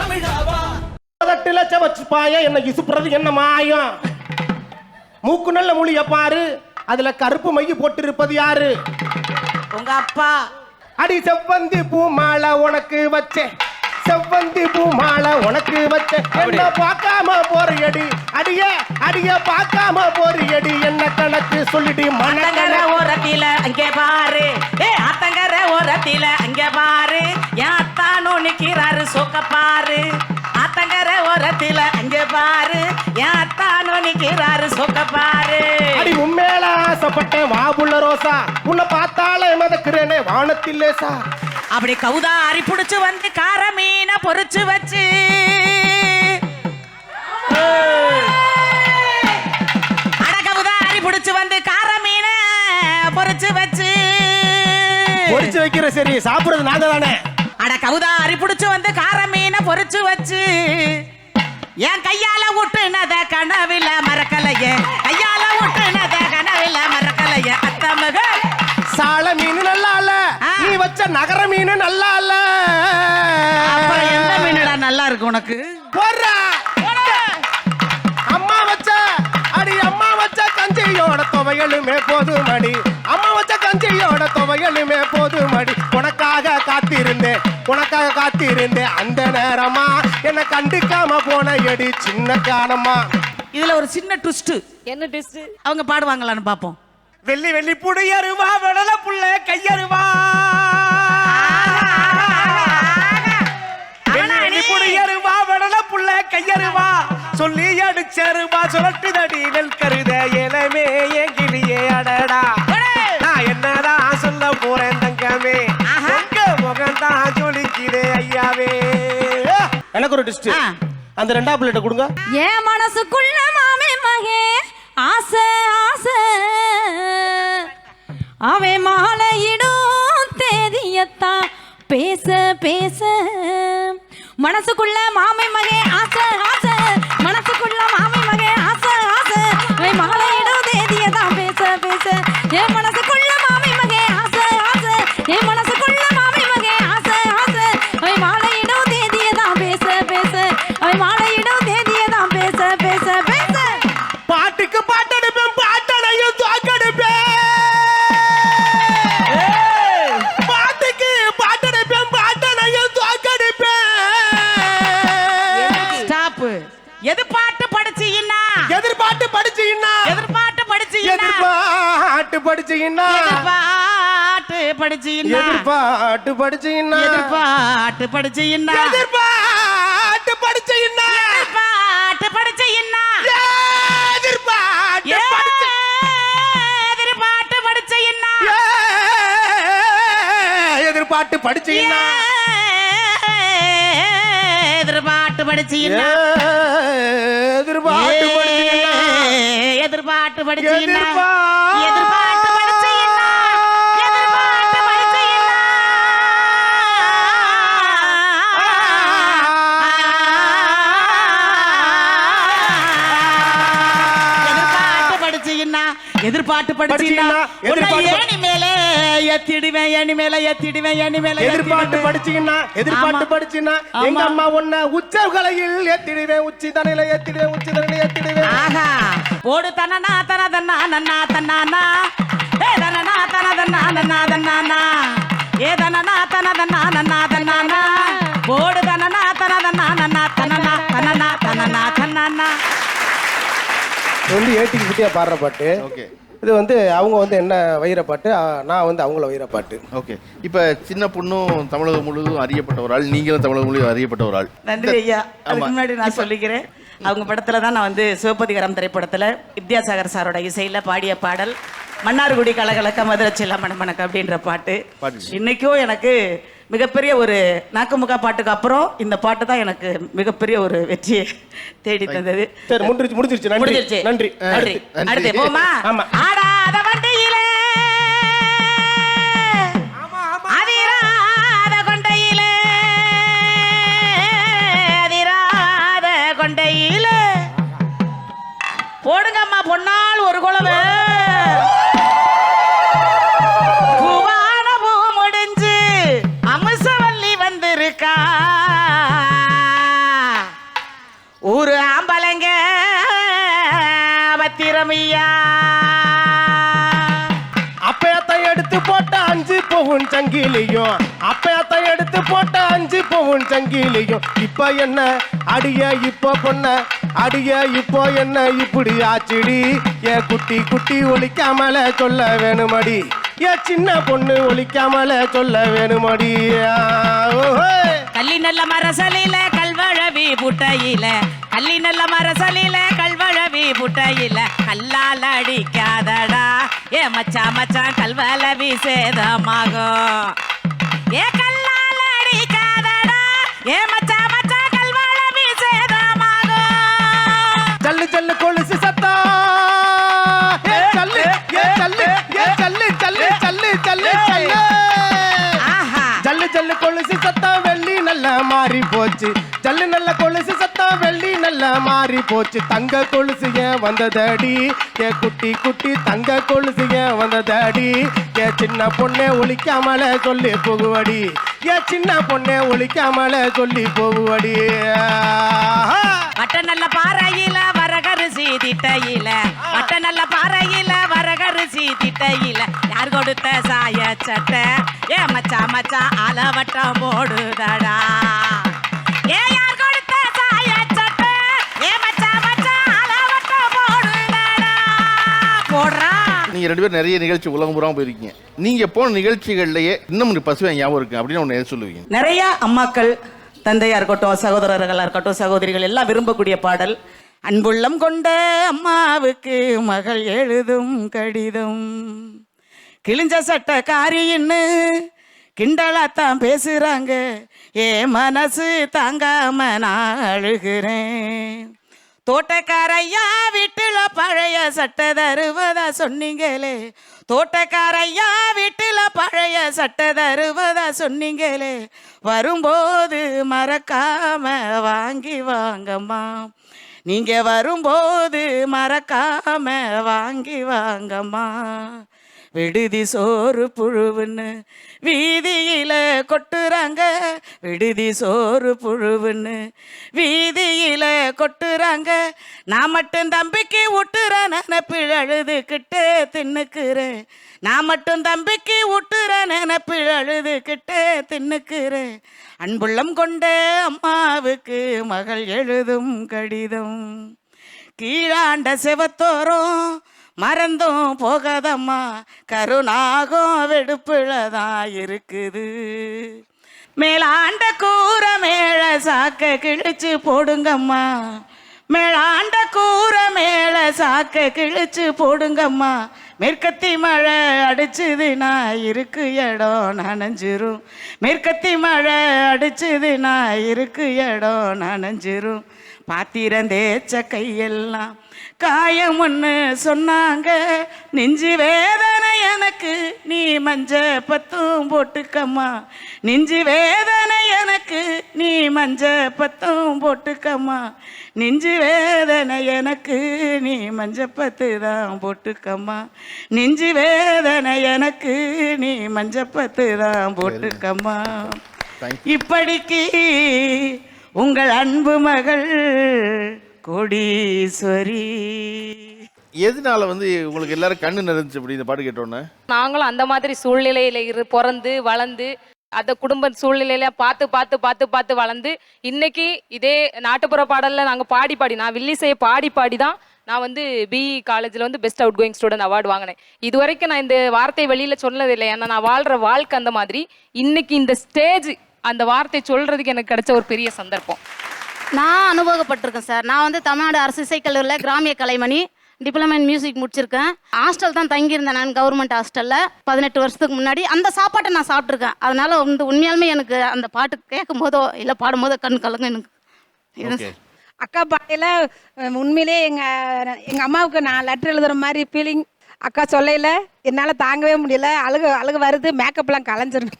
பதினெட்டு லட்சம் வச்சுப்பாய என்ன இசுப்புறது என்ன மாயம்? மூக்கு நல்ல மொழிய பாரு. அதுல கருப்பு மைய போட்டு இருப்பது யாரு? உங்க அப்பா. அடி செவ்வந்தி பூ மாலை உனக்கு வச்சேன் செவ்வந்தி பூ மாலை உனக்கு வச்சேன் என்ன பார்க்காம போறியடி? அடிய அடிய பார்க்காம போறியடி? என்ன கணக்கு சொல்லிடி ஆத்தங்கர சொக்க பாரு அடி உண்மையில ஆசைப்பட்டேன். வாபுள்ள ரோசா. உன்னை பார்த்தாலே மதக்கிறேனே வானத்தில் லேசா அப்படி கௌதாரி புடிச்சு வந்து கார மீனை பொரிச்சு வச்சு. அட கௌதாரி புடிச்சு வந்து கார மீனை பொரிச்சு வச்சு. பொரிச்சு வைக்கிற சரி சாப்பிடுறது நாங்க தானே அட கௌதாரி புடிச்சு வந்து கார மீனை பொரிச்சு வச்சு. என் கையால விட்டுனத கனவில மறக்கலையே. கையால விட்டுனத கனவில மறக்கலையே. அத்தமக சால மீன் நல்லா இல்ல. நீ வச்ச நகர மீன் நல்லா இல்ல அப்புறம் எந்த மீனடா நல்லா இருக்கு உனக்கு? போடுறா. அம்மா வச்ச அடி அம்மா வச்ச கஞ்சியோட துவையலுமே போதும் அடி அம்மா வச்ச கஞ்சியோட துவையலுமே போதும் அடி உனக்காக காத்திருந்தேன் உனக்காக காத்திருந்தேன். அந்த நேரமா என்ன கண்டுக்காம போன எடி சின்ன காணமா இதுல ஒரு சின்ன ட்விஸ்ட் என்ன டெஸ்ட் அவங்க பாடுவாங்களான்னு பாப்போம். வெள்ளி வெள்ளி புடியருவா விடல புள்ள கையருவா வெள்ளி வெள்ளி புடியருவா விடல புள்ள கையருவா சொல்லி அடிச்சருவா சுழட்டுதடி நெல் கருத இளமே என் கிளியே அடடா. எனக்கு ஒரு டிஸ்ட். அந்த ரெண்டாம் பிள்ளைட்ட கொடுங்க. என் மனசுக்குள்ள மாமே மகே ஆசை ஆசை. அவன் மாலையிடும் தேதியத்தான் பேச பேச. மனசுக்குள்ள மாமை மகே ஆசை ஆசை. மனசுக்குள்ள மாமை மகே ஆசை ஆசை. அவன் மாலையிடும் தேதியத்தான் பேச பேச. என் மனசுக்குள்ள எது பாட்டு படிச்சீங்கன்னா எதிர்பாட்டு படிச்சீங்கன்னா எதிர்பாட்டு படிச்சீங்கன்னா எதிர்பாட்டு படிச்சீங்கன்னா எதிர்பாட்டு படிச்சீங்கன்னா எதிர்பாட்டு படிச்சீங்கன்னா எதிர்பாட்டு படிச்சீங்கன்னா எதிர்பாட்டு படிச்சீங்கன்னா எதிர்பாட்டு படிச்சீங்கன்னா எதிர்பாட்டு ஏ, படிச்ச எதிர்பாட்டு படிச்சீங்கன்னா எதிர்பாட்டு படிச்சீங்கன்னா எதிர்பார்த்து படிச்சீங்கன்னா எதிர்பார்த்து படிச்சீங்கன்னா எதிர்பார்த்து படிச்சீங்கன்னா எதிர்பார்த்து படிச்சீங்கன்னா மேலே ஏத்திடுவேன் ஏணி மேல ஏத்திடுவேன் ஏணி மேல எதிர்பாட்டு ஏத்திடுவேன். படிச்சீங்கன்னா. எங்க அம்மா உன்ன உச்சகலையில் ஏத்திடுவேன் உச்சி தனையில ஏத்திடுவேன் உச்சி தனையில ஏத்திடுவேன். ஆஹா. ஓடு தனனா தன தன்னா நன்னா தன்னானா. ஏ தனனா தன தன்னா நன்னா தன்னானா. ஏ தனனா தன தன்னா நன்னா தன்னானா. ஓடு தனனா தன தன்னா நன்னா தனனா தனனா தனனா தன்னானா. இது வந்து ஏட்டிக்கு குட்டியா பாடுற பாட்டு. ஓகே. இது வந்து அவங்க வந்து என்ன வைர பாட்டு ஆ, நான் வந்து அவங்கள வைர பாட்டு ஓகே. இப்போ சின்ன பொண்ணும் தமிழகம் முழுவதும் அறியப்பட்ட ஒரு ஆள் நீங்களும் தமிழகம் முழுவதும் அறியப்பட்ட ஒரு ஆள் நன்றி ஐயா. அதுக்கு. முன்னாடி நான் சொல்லிக்கிறேன். அவங்க படத்துல தான் நான் வந்து சிவபதிகரம் திரைப்படத்துல வித்யாசாகர் சாரோட இசையில பாடிய பாடல் மன்னார்குடி கலகலக்க மதுரை செல்ல மணமணக்க அப்படின்ற பாட்டு. பாட்டு. இன்னைக்கும் எனக்கு மிகப்பெரிய ஒரு நாக்குமுக்கா பாட்டுக்கு அப்புறம் இந்த பாட்டு தான் எனக்கு மிகப்பெரிய ஒரு வெற்றியை தேடி தந்தது. சரி முடிஞ்சிருச்சு முடிஞ்சிருச்சு. நன்றி. முடிஞ்சிருச்சு. நன்றி. நன்றி. அடுத்து போமா ஆமா. ஆடாத வண்டியிலே. அதிராத கொண்டையிலே. அதிராத கொண்டையிலே. போடுங்கம்மா பொன்னால் ஒரு குழவை பவுன் சங்கிலியும். அப்பயத்தை எடுத்து போட்ட அஞ்சு பவுன் சங்கிலியும். இப்ப என்ன? அடிய இப்போ பொண்ண. அடிய இப்போ என்ன? இப்படி ஆச்சுடி. என் குட்டி குட்டி ஒழிக்காமல சொல்ல வேணுமடி. என் சின்ன பொண்ணு ஒழிக்காமல சொல்ல வேணுமடி. ஆ, கள்ளி நல்ல மரசலில கல்வழவி புட்டையில. கள்ளி நல்ல மரசலில கல்வழவி புட்டையில கல்லால் அடிக்காதடா. ஏ மச்சா மச்சான் கல்வளவி சேதமாகும் ஏ கல்லால் அடிக்காதடா. ஏ மச்சா மச்சான் கல்வளவி சேதமாகும் ஜல்லு ஜல்லு கொலுசு சத்தா. ஏ ஜல்லு ஏ ஜல்லு ஏ ஜல்லு ஜல்லு ஜல்லு ஜல்லு ஜல்லு. ஆஹா. ஜல்லு ஜல்லு கொலுசு சத்தம் வெள்ளி நல்லா மாறி போச்சு. ஜல்லு நல்ல கொலுசு சத்தம் வெள்ளி மாறி போச்சு. தங்க கொலுசு ஏன் வந்ததடி? ஏ குட்டி குட்டி தங்க கொலுசு ஏன் வந்ததடி? ஏ சின்ன பொண்ணே ஒழிக்காமல சொல்லி போகுவடி. ஏ சின்ன பொண்ணே ஒழிக்காமல சொல்லி போகுவடி. ஆஹா. நல்ல பாறையில வரகரிசி திட்டையில வட்ட நல்ல பாறையில வரகரிசி திட்டையில யார் கொடுத்த சாய சட்டை? ஏ மச்சா மச்சா அலவட்டம் போடுதடா. நீங்க ரெண்டு பேரும் நிறைய நிகழ்ச்சி உலகம் பூரா போயிருக்கீங்க. நீங்க போன நிகழ்ச்சிகள்லயே இன்னும் ஒரு பசுவை ஞாபகம் இருக்கு அப்படின்னு ஒன்று சொல்லுவீங்க? நிறைய அம்மாக்கள் தந்தையா இருக்கட்டும் சகோதரர்களா இருக்கட்டும் சகோதரிகள் எல்லாம் விரும்பக்கூடிய பாடல். அன்புள்ளம் கொண்ட அம்மாவுக்கு மகள் எழுதும் கடிதம். கிழிஞ்ச சட்டக்காரின்னு கிண்டலாத்தான் பேசுறாங்க. ஏ மனசு தாங்காம நான் அழுகிறேன். தோட்டக்காரையா வீட்டுல பழைய சட்டை தருவதா சொன்னீங்களே. தோட்டக்காரையா வீட்டுல பழைய சட்டை தருவதா சொன்னீங்களே. வரும்போது மறக்காம வாங்கி வாங்கம்மா. நீங்க வரும்போது மறக்காம வாங்கி வாங்கம்மா. விடுதி சோறு புழுவுன்னு. வீதியில கொட்டுறாங்க. விடுதி சோறு புழுவுன்னு. வீதியில கொட்டுறாங்க. நான் மட்டும் தம்பிக்கு ஊட்டுறேன். நினப்பில் அழுதுகிட்டே தின்னுக்கிறேன். நான் மட்டும் தம்பிக்கு ஊட்டுறேன். நினப்பில் அழுதுகிட்டே தின்னுக்கிறேன். அன்புள்ளம் கொண்ட அம்மாவுக்கு மகள் எழுதும் கடிதம். கீழாண்ட செவத்தோறும் மறந்தும் போகாதம்மா. கருணாகும் வெடுப்புல தான் இருக்குது மேலாண்ட கூற மேல சாக்க கிழிச்சு போடுங்கம்மா. மேலாண்ட கூற மேல சாக்க கிழிச்சு போடுங்கம்மா. மேற்கத்தி மழை அடிச்சுதுன்னா இருக்கு இடம் நனைஞ்சிரும். மேற்கத்தி மழை அடிச்சுதுன்னா இருக்கு இடம் நனைஞ்சிரும். பாத்திரம் தேய்ச்ச கையெல்லாம் காயம் ஒன்று சொன்னாங்க. நெஞ்சு வேதனை எனக்கு நீ மஞ்ச பத்தும் போட்டுக்கம்மா. நெஞ்சு வேதனை எனக்கு நீ மஞ்ச பத்தும் போட்டுக்கம்மா. நெஞ்சு வேதனை எனக்கு நீ மஞ்ச பத்து தான் போட்டுக்கம்மா. நெஞ்சு வேதனை எனக்கு நீ மஞ்ச பத்து தான் போட்டுக்கம்மா இப்படிக்கு உங்கள் அன்பு மகள் கோடீஸ்வரி. எதனால வந்து உங்களுக்கு எல்லாரும் கண்ணு நிறைஞ்சு அப்படி இந்த பாட்டு கேட்டோன்னே? நாங்களும் அந்த மாதிரி சூழ்நிலையில இரு பிறந்து வளர்ந்து அந்த குடும்ப சூழ்நிலையில பார்த்து பார்த்து பார்த்து பார்த்து வளர்ந்து இன்னைக்கு இதே நாட்டுப்புற பாடல்ல நாங்க பாடி பாடி நான் வில்லிசையை பாடி பாடி தான் நான் வந்து பிஇ காலேஜில் வந்து best outgoing student award வாங்கினேன். இது வரைக்கும் நான் இந்த வார்த்தை வெளியில சொன்னது இல்லை ஏன்னா நான் வாழ்ற வாழ்க்கை அந்த மாதிரி. இன்னைக்கு இந்த ஸ்டேஜ் அந்த வார்த்தை சொல்றதுக்கு எனக்கு கிடைச்ச ஒரு பெரிய சந்தர்ப்பம். நான் அனுபவப்பட்டிருக்கேன் சார். நான் வந்து தமிழ்நாடு அரசு இசைக்கல்லூரியில் கிராமிய கலைமணி டிப்ளமோ இன் மியூசிக் முடிச்சிருக்கேன். ஹாஸ்டல் தான் தங்கியிருந்தேன் நான் கவர்மெண்ட் ஹாஸ்டலில். பதினெட்டு வருஷத்துக்கு முன்னாடி அந்த சாப்பாட்டை நான் சாப்பிட்ருக்கேன் அதனால வந்து உண்மையாலுமே எனக்கு அந்த பாட்டு கேட்கும் போதோ இல்லை பாடும்போதோ கண் கலங்க எனக்கு. ஓகே அக்கா பாட்டையில் உண்மையிலே எங்கள் எங்கள் அம்மாவுக்கு நான் லெட்டர் எழுதுகிற மாதிரி ஃபீலிங் அக்கா சொல்லையில் என்னால் தாங்கவே முடியல. அழுகு அழுகு வருது. மேக்கப்லாம் கலைஞ்சிரும்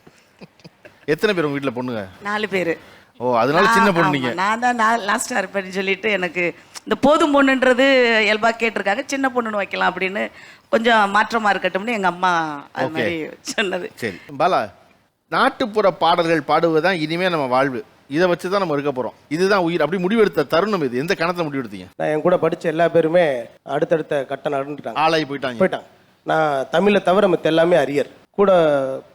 எத்தனை பேர் வீட்டில் பொண்ணுங்க? நாலு பேர். ஓ அதனால சின்ன பொண்ணு நீங்க. நான் தான் நான் லாஸ்ட்டாக இருப்பேன்னு சொல்லிட்டு எனக்கு இந்த போதும் பொண்ணுன்றது இயல்பாக கேட்டிருக்காங்க. சின்ன பொண்ணுன்னு வைக்கலாம் அப்படின்னு கொஞ்சம் மாற்றமாக இருக்கட்டும்னு எங்கள் அம்மா அது. மாதிரி சொன்னது. சரி. பாலா நாட்டுப்புற பாடல்கள் பாடுவதுதான் இனிமே நம்ம வாழ்வு. இதை வச்சு தான் நம்ம இருக்க போறோம். இதுதான் உயிர். அப்படி முடிவெடுத்த தருணம் இது. எந்த கணத்துல முடிவெடுத்தீங்க? நான் என் கூட படிச்ச எல்லா பேருமே அடுத்தடுத்த கட்டம் நடந்துட்டாங்க. ஆளாகி போயிட்டாங்க. போயிட்டாங்க. நான் தமிழை தவிர மத்த எல்லாமே அரியர். கூட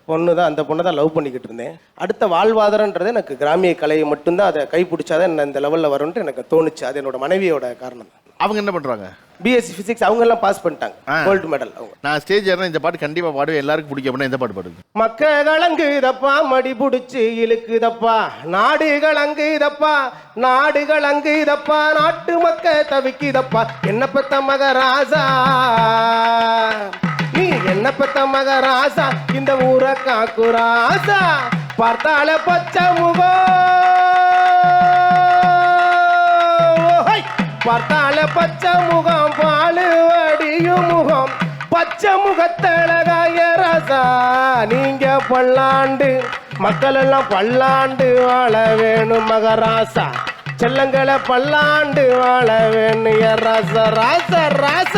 பொண்ணு தான் அந்த பொண்ணை தான் லவ் பண்ணிக்கிட்டு இருந்தேன். அடுத்த வாழ்வாதாரன்றது எனக்கு கிராமிய கலையை மட்டும்தான் அதை கைப்பிடிச்சாதான் நான் இந்த லெவலில் வரும்ன்ட்டு எனக்கு தோணுச்சு. அது என்னோட மனைவியோட காரணம். அவங்க என்ன பண்றாங்க? பிஎஸ்சி ஃபிசிக்ஸ் அவங்க எல்லாம் பாஸ் பண்ணிட்டாங்க. கோல்டு மெடல் அவங்க. நான் ஸ்டேஜ் ஏறினா இந்த பாட்டு கண்டிப்பா பாடுவேன். எல்லாருக்கும் பிடிக்கும் அப்படின்னா எந்த பாட்டு பாடுது மக்க கலங்குதப்பா மடி புடிச்சு இழுக்குதப்பா. நாடு கலங்குதப்பா நாடு கலங்குதப்பா நாட்டு மக்க தவிக்குதப்பா. என்ன பெத்த மகராசா நீ என்ன பெத்த மகராசா? இந்த ஊரை காக்குராசா பார்த்தால பச்சை முகம் பார்த்தால பச்சை முகம் பாலு அடியும் முகம். பச்சை முகத்தழகாய ராசா நீங்க பல்லாண்டு. மக்கள் எல்லாம் பல்லாண்டு வாழ வேணும் மகராசா. செல்லங்களை பல்லாண்டு வாழ வேணும் ராச ராச ராச.